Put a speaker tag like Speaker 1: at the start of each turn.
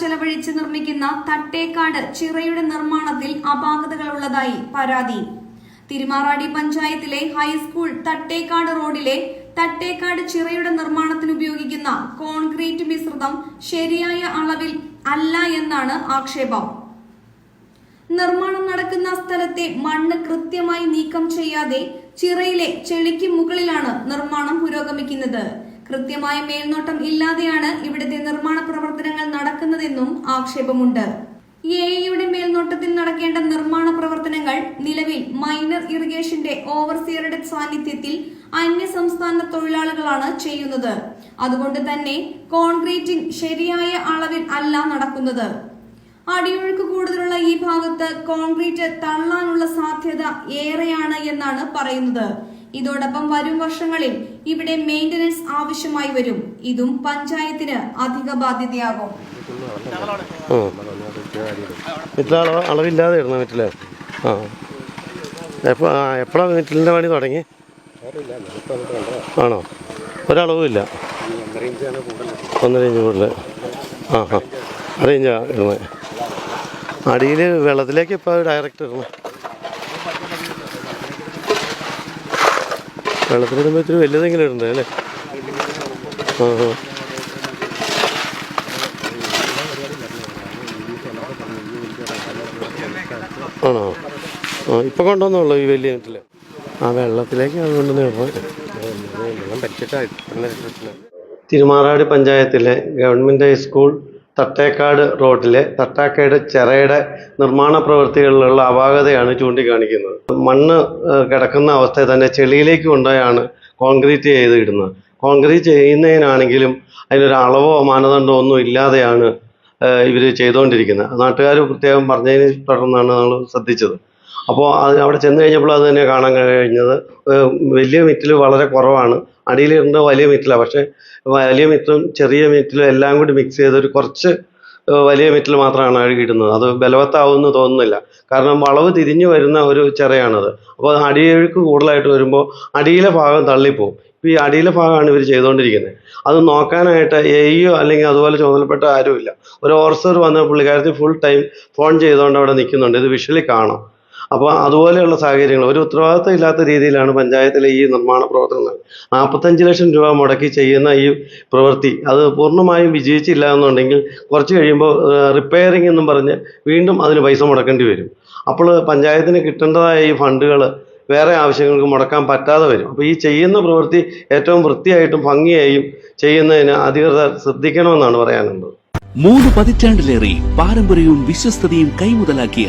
Speaker 1: ചെലവഴിച്ച് നിർമ്മിക്കുന്ന തട്ടേക്കാട് ചിറയുടെ നിർമ്മാണത്തിൽ അപാകതകളുള്ളതായി പരാതി. തിരുമാറാടി പഞ്ചായത്തിലെ ഹൈസ്കൂൾ തട്ടേക്കാട് റോഡിലെ തട്ടേക്കാട് ചിറയുടെ നിർമ്മാണത്തിന് ഉപയോഗിക്കുന്ന കോൺക്രീറ്റ് മിശ്രിതം ശരിയായ അളവിൽ അല്ല എന്നാണ് ആക്ഷേപം. നിർമ്മാണം നടക്കുന്ന സ്ഥലത്തെ മണ്ണ് കൃത്യമായി നീക്കം ചെയ്യാതെ ചിറയിലെ ചെളിക്ക് മുകളിലാണ് നിർമ്മാണം പുരോഗമിക്കുന്നത്. കൃത്യമായ മേൽനോട്ടം ഇല്ലാതെയാണ് ഇവിടുത്തെ നിർമ്മാണ നടക്കുന്നതെന്നും ആക്ഷേപമുണ്ട്. എയുടെ മേൽനോട്ടത്തിൽ നടക്കേണ്ട നിർമ്മാണ പ്രവർത്തനങ്ങൾ നിലവിൽ മൈനർ ഇറിഗേഷന്റെ ഓവർസിയറുടെ സാന്നിധ്യത്തിൽ അന്യ സംസ്ഥാന തൊഴിലാളികളാണ് ചെയ്യുന്നത്. അതുകൊണ്ട് തന്നെ കോൺക്രീറ്റിംഗ് ശരിയായ അളവിൽ അല്ല നടക്കുന്നത്. അടിയൊഴുക്ക് കൂടുതലുള്ള ഈ ഭാഗത്ത് കോൺക്രീറ്റ് തള്ളാനുള്ള സാധ്യത ഏറെയാണ് എന്നാണ് പറയുന്നത്. ഇതോടൊപ്പം വരും വർഷങ്ങളിൽ ഇവിടെ മെയിന്റനൻസ് ആവശ്യമായി വരും. ഇതും പഞ്ചായത്തിന് അധിക ബാധ്യതയാകും.
Speaker 2: ആ അളവില്ലാതെ ഇടുന്ന വീട്ടിൽ? ആ. എപ്പോൾ ആ എപ്പോഴാണ് വീട്ടിലിന്റെ പണി തുടങ്ങി? ആണോ? ഒരളവും ഇല്ല ഒന്നര ഇഞ്ച് കൂടുതൽ ആ. ഹാ അര ഇഞ്ചാ ഇടുന്നത് അടിയിൽ വെള്ളത്തിലേക്ക് ഇപ്പോൾ ഡയറക്റ്റ് ഇടണം. വെള്ളത്തിലിടുമ്പോൾ ഇത്തിരി വലുതെങ്കിലും ഇടണ്ടേ അല്ലേ? ആ ആ. ആണോ? ആ ഇപ്പോൾ കൊണ്ടുവന്നുള്ളൂ ഈ വലിയ വീട്ടിൽ ആ വെള്ളത്തിലേക്ക് തിരുമാറാട് പഞ്ചായത്തിലെ ഗവൺമെന്റ് ഹൈസ്കൂൾ തട്ടേക്കാട് റോഡിലെ തട്ടാക്കേട് ചെറയുടെ നിർമ്മാണ പ്രവൃത്തികളിലുള്ള അപാകതയാണ് ചൂണ്ടിക്കാണിക്കുന്നത്. മണ്ണ് കിടക്കുന്ന അവസ്ഥയെ തന്നെ ചെളിയിലേക്ക് കൊണ്ടുപോയാണ് കോൺക്രീറ്റ് ചെയ്ത് ഇടുന്നത്. കോൺക്രീറ്റ് ചെയ്യുന്നതിനാണെങ്കിലും അതിനൊരു അളവോ മാനദണ്ഡമോ ഒന്നും ഇല്ലാതെയാണ് ഇവർ ചെയ്തുകൊണ്ടിരിക്കുന്നത് നാട്ടുകാർ പ്രത്യേകം പറഞ്ഞതിന് തുടർന്നാണ് നമ്മൾ ശ്രദ്ധിച്ചത്. അപ്പോൾ അത് അവിടെ ചെന്ന് കഴിഞ്ഞപ്പോൾ അത് തന്നെ കാണാൻ കഴിഞ്ഞത്. വലിയ മിറ്റിൽ വളരെ കുറവാണ്. അടിയിലിരുന്ന വലിയ മിറ്റിലാണ് പക്ഷേ വലിയ മിറ്റും ചെറിയ മിറ്റിലും എല്ലാം കൂടി മിക്സ് ചെയ്തൊരു കുറച്ച് വലിയ മെറ്റൽ മാത്രമാണ് അഴുകി ഇടുന്നത് അത് ബലവത്താവുമെന്ന് തോന്നുന്നില്ല. കാരണം വളവ് തിരിഞ്ഞു വരുന്ന ഒരു ചിറയാണത്. അപ്പോൾ അടിയൊഴുക്ക് കൂടുതലായിട്ട് വരുമ്പോൾ അടിയിലെ ഭാഗം തള്ളിപ്പോവും. ഇപ്പോൾ ഈ അടിയിലെ ഭാഗമാണ് ഇവർ ചെയ്തുകൊണ്ടിരിക്കുന്നത് അത് നോക്കാനായിട്ട് എയ്യോ അല്ലെങ്കിൽ അതുപോലെ ചുമതലപ്പെട്ട ആരുമില്ല. ഒരു ഓർസർ വന്ന പുള്ളിക്കാരത്തി ഫുൾ ടൈം ഫോൺ ചെയ്തുകൊണ്ട് അവിടെ നിൽക്കുന്നുണ്ട് ഇത് വിഷ്വലി കാണാം. അപ്പോൾ അതുപോലെയുള്ള സാഹചര്യങ്ങൾ. ഒരു ഉത്തരവാദിത്തം ഇല്ലാത്ത രീതിയിലാണ് പഞ്ചായത്തിലെ ഈ നിർമ്മാണ പ്രവർത്തനങ്ങൾ. നാൽപ്പത്തഞ്ച് ലക്ഷം രൂപ മുടക്കി ചെയ്യുന്ന ഈ പ്രവൃത്തി അത് പൂർണമായും വിജയിച്ചില്ല എന്നുണ്ടെങ്കിൽ കുറച്ച് കഴിയുമ്പോൾ റിപ്പയറിംഗ് എന്നും പറഞ്ഞ് വീണ്ടും അതിന് പൈസ മുടക്കേണ്ടി വരും. അപ്പോൾ പഞ്ചായത്തിന് കിട്ടേണ്ടതായ ഈ ഫണ്ടുകൾ വേറെ ആവശ്യങ്ങൾക്ക് മുടക്കാൻ പറ്റാതെ വരും. അപ്പോൾ ഈ ചെയ്യുന്ന പ്രവൃത്തി ഏറ്റവും വൃത്തിയായിട്ടും ഭംഗിയായും ചെയ്യുന്നതിന് അധികൃതർ ശ്രദ്ധിക്കണമെന്നാണ് പറയാനുള്ളത്.
Speaker 3: മൂന്ന് പതിറ്റാണ്ടിലേറെ പാരമ്പര്യവും വിശ്വസ്തതയും കൈമുതലാക്കിയ